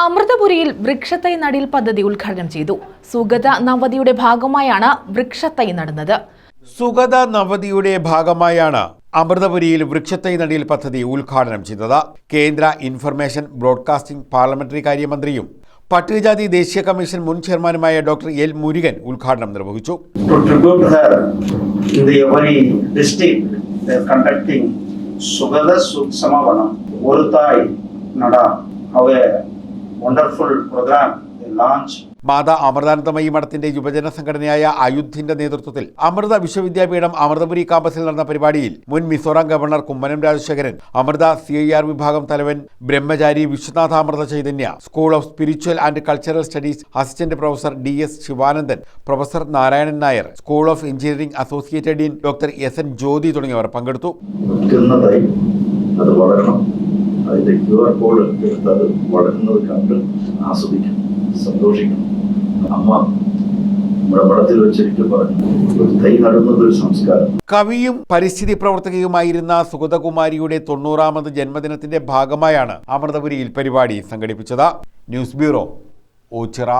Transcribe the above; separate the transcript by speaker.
Speaker 1: അമൃതപുരിയിൽ വൃക്ഷത്തൈ നടീൽ പദ്ധതി ഉദ്ഘാടനം ചെയ്തു. സുഗത നവതിയുടെ ഭാഗമായാണ് വൃക്ഷത്തൈ നടുന്നത്.
Speaker 2: സുഗത നവതിയുടെ ഭാഗമായാണ് അമൃതപുരിയിൽ വൃക്ഷത്തൈ നടീൽ പദ്ധതി ഉദ്ഘാടനം ചെയ്തത്. കേന്ദ്ര ഇൻഫർമേഷൻ ബ്രോഡ്കാസ്റ്റിംഗ് പാർലമെന്ററി കാര്യമന്ത്രിയും പട്ടികജാതി ദേശീയ കമ്മീഷൻ മുൻ ചെയർമാനുമായ ഡോക്ടർ എൽ മുരുകൻ ഉദ്ഘാടനം നിർവഹിച്ചു.
Speaker 3: സുഗത tribute ഒരു തായ് നട every district program launch
Speaker 2: Mata Amritanandamayi മഠത്തിന്റെ യുവജന സംഘടനയായ അയുദ്ധിന്റെ നേതൃത്വത്തിൽ അമൃത വിശ്വവിദ്യാപീഠം അമൃതപുരി കാമ്പസിൽ നടന്ന പരിപാടിയിൽ മുൻ Mizoram governor Kummanam Rajasekharan Amrita C I R വിഭാഗം തലവൻ Brahmachari Viswanatha Amrita Chaitanya school of spiritual and cultural studies assistant professor D S Sivanandan professor Narayanan Nair school of engineering associated dean doctor S N Jyothi തുടങ്ങിയവർ പങ്കെടുത്തു.
Speaker 4: അതിന്റെ Q R code എടുത്ത് അത് വളരുന്നത് കണ്ട് ആസ്വദിക്കണം സന്തോഷിക്കണം. അമ്മ വെച്ചിട്ട് പറഞ്ഞു ഒരു ഒരു സംസ്കാരം.
Speaker 2: കവിയും പരിസ്ഥിതി പ്രവർത്തകയുമായിരുന്ന സുഗതകുമാരിയുടെ തൊണ്ണൂറാമത് ജന്മദിനത്തിന്റെ ഭാഗമായാണ് അമൃതപുരിയിൽ പരിപാടി സംഘടിപ്പിച്ചത്. News bureau Ochira.